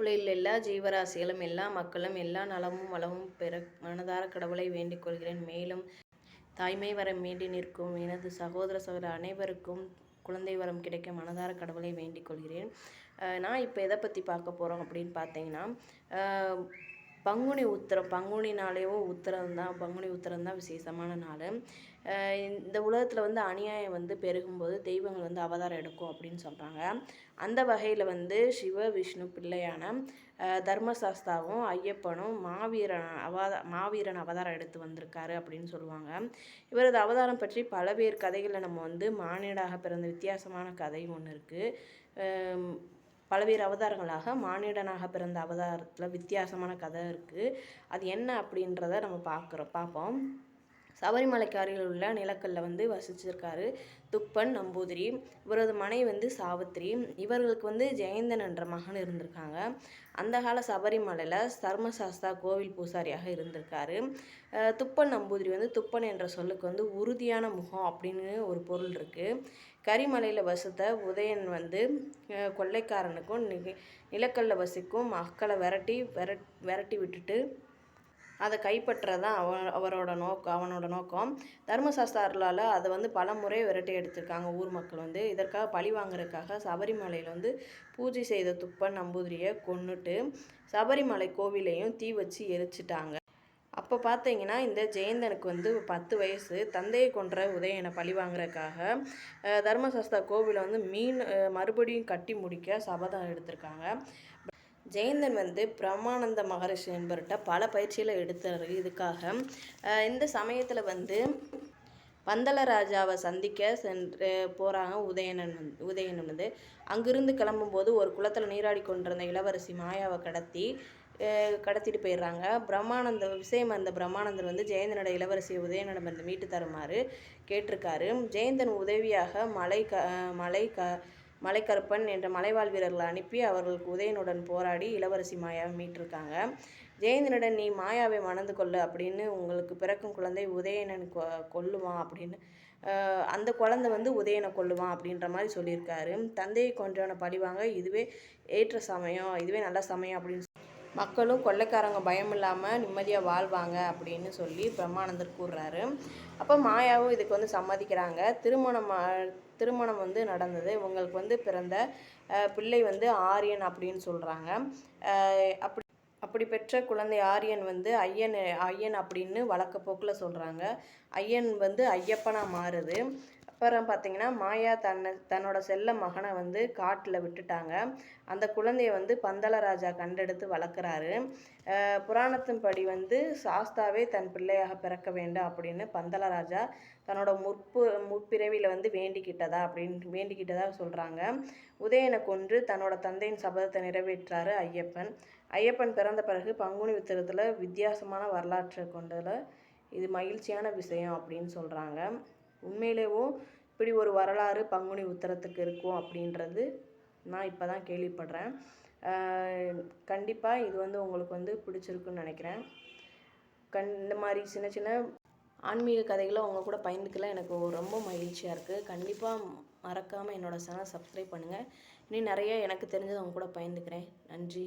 உலகில் எல்லா ஜீவராசிகளும் எல்லா மக்களும் எல்லா நலமும் வளமும் பெற மனதார கடவுளை வேண்டிக் கொள்கிறேன். மேலும் தாய்மை வரம் மீண்டி நிற்கும் எனது சகோதர சகோதர அனைவருக்கும் குழந்தை வரம் கிடைக்க மனதார கடவுளை வேண்டிக் கொள்கிறேன். நான் இப்போ எதை பற்றி பார்க்க போகிறோம் அப்படின்னு பார்த்தீங்கன்னா பங்குனி உத்திரம் பங்குனி நாளையும் உத்திரம் தான் பங்குனி உத்திரம் தான் விசேஷமான நாள். இந்த உலகத்தில் வந்து அநியாயம் வந்து பெருகும்போது தெய்வங்கள் வந்து அவதாரம் எடுக்கும் அப்படின்னு சொல்கிறாங்க அந்த வகையில் வந்து சிவ விஷ்ணு பிள்ளையான தர்மசாஸ்தாவும் ஐயப்பனும் மாவீரன் அவதா மாவீரன் அவதாரம் எடுத்து வந்திருக்காரு அப்படின்னு சொல்லுவாங்க. இவரது அவதாரம் பற்றி பலவேறு கதைகளில் நம்ம வந்து மானிடாக பிறந்த வித்தியாசமான கதையும் ஒன்று இருக்குது பல்வேறு அவதாரங்களாக மானிடனாக பிறந்த அவதாரத்தில் வித்தியாசமான கதை இருக்குது அது என்ன அப்படின்றத நம்ம பார்க்குறோம் பார்ப்போம் சபரிமலைக்கு அருகில் உள்ள நிலக்கல்ல வந்து வசிச்சிருக்காரு துப்பன் நம்பூதிரி. இவரது மனைவி வந்து சாவித்திரி. இவர்களுக்கு வந்து ஜெயந்தன் என்ற மகன் இருந்திருக்காங்க. அந்த கால சபரிமலையில் தர்மசாஸ்தா கோவில் பூசாரியாக இருந்திருக்காரு. துப்பன் நம்பூதிரி வந்து துப்பன் என்ற சொல்லுக்கு வந்து உறுதியான முகம் அப்படின்னு ஒரு பொருள் இருக்குது கரிமலையில் வசித்த உதயன் வந்து கொள்ளைக்காரனுக்கும் நிலக்கல்ல வசிக்கும் மக்களை விரட்டி விரட் விரட்டி விட்டுட்டு அதை கைப்பற்றதான் தான் அவ அவரோட நோக்கம் அவனோட நோக்கம். தர்மசாஸ்திராலால் அதை வந்து பல முறை விரட்டி எடுத்திருக்காங்க ஊர் மக்கள் வந்து. இதற்காக பழி வாங்குறதுக்காக சபரிமலையில் வந்து பூஜை செய்த துப்பன் நம்பூதிரியை கொன்னுட்டு சபரிமலை கோவிலையும் தீ வச்சு எரிச்சிட்டாங்க. அப்போ பார்த்தீங்கன்னா இந்த ஜெயந்தனுக்கு வந்து பத்து வயசு தந்தையை கொன்ற உதயனை பழி வாங்குறதுக்காக அஹ், தர்மசாஸ்தா கோவிலை வந்து மீன் மறுபடியும் கட்டி முடிக்க சபதம் எடுத்திருக்காங்க. ஜெயந்தன் வந்து பிரமானந்த மகரிஷி என்பவர்கிட்ட பல பயிற்சியில் எடுத்தாரு இதுக்காக இந்த சமயத்தில் வந்து பந்தலராஜாவை சந்திக்க சென்று போகிறாங்க உதயணன் வந்து உதயணன் வந்து. அங்கிருந்து கிளம்பும்போது ஒரு குளத்தில் நீராடி கொண்டிருந்த இளவரசி மாயாவை கடத்தி கடத்திட்டு போயிடுறாங்க. பிரம்மானந்த விஷயம் அந்த பிரம்மானந்தர் வந்து ஜெயந்தனோட இளவரசி உதயநடம் வந்து மீட்டு தருமாறு கேட்டிருக்காரு. ஜெயந்தன் உதவியாக மலை க மலை க மலைக்கருப்பன் என்ற மலைவாழ் வீரர்களை அனுப்பி அவர்களுக்கு உதயனுடன் போராடி இளவரசி மாயாவை மீட்டிருக்காங்க. ஜெயந்தனுடன் நீ மாயாவை மணந்து கொள்ளு அப்படின்னு உங்களுக்கு பிறக்கும் குழந்தை உதயணன் கொ கொல்லுவான் அப்படின்னு அந்த குழந்தை வந்து உதயனை கொல்லுவான் அப்படின்ற மாதிரி சொல்லியிருக்காரு. தந்தையை கொன்றவனை பழிவாங்க. இதுவே ஏற்ற சமயம். இதுவே நல்ல சமயம் அப்படின்னு சொல்லி மக்களும் கொள்ளைக்காரங்க பயம் இல்லாமல் நிம்மதியாக வாழ்வாங்க அப்படின்னு சொல்லி பிரம்மானந்தர் கூறுறாரு. அப்போ மாயாவும் இதுக்கு வந்து சம்மதிக்கிறாங்க. திருமணம் திருமணம் வந்து நடந்தது. இவங்களுக்கு வந்து பிறந்த பிள்ளை வந்து ஆரியன் அப்படின்னு சொல்கிறாங்க அப்படி அப்படி பெற்ற குழந்தை ஆரியன் வந்து ஐயன் ஐயன் அப்படின்னு வழக்கப்போக்கில் சொல்கிறாங்க ஐயன் வந்து ஐயப்பனாக மாறுது. அப்புறம் பார்த்தீங்கன்னா மாயா தன்னை தன்னோட செல்ல மகனை வந்து காட்டில் விட்டுட்டாங்க. அந்த குழந்தைய வந்து பந்தளராஜா கண்டெடுத்து வளர்க்குறாரு. புராணத்தின்படி வந்து சாஸ்தாவே தன் பிள்ளையாக பிறக்க வேண்டும் அப்படின்னு பந்தலராஜா தன்னோட முற்பு முற்பிறவியில் வந்து வேண்டிக்கிட்டதா அப்படின்னு வேண்டிக்கிட்டதா சொல்கிறாங்க உதயனை கொன்று தன்னோட தந்தையின் சபதத்தை நிறைவேற்றாரு ஐயப்பன். ஐயப்பன் பிறந்த பிறகு பங்குனி உத்திரத்தில் வித்தியாசமான வரலாற்றை கொண்டதில் இது மகிழ்ச்சியான விஷயம் அப்படின்னு சொல்கிறாங்க உண்மையிலேவும் இப்படி ஒரு வரலாறு பங்குனி உத்தரத்துக்கு இருக்கும் அப்படின்றது நான் இப்போ தான் கேள்விப்படுறேன் கண்டிப்பாக இது வந்து உங்களுக்கு வந்து பிடிச்சிருக்குன்னு நினைக்கிறேன். கண் இந்த மாதிரி சின்ன சின்ன ஆன்மீக கதைகளை அவங்க கூட பயந்துக்கலாம் எனக்கு ரொம்ப மகிழ்ச்சியாக இருக்குது கண்டிப்பாக மறக்காமல் என்னோட சேனல் சப்ஸ்கிரைப் பண்ணுங்கள் இனி நிறைய எனக்கு தெரிஞ்சதை அவங்க கூட பயந்துக்கிறேன் நன்றி.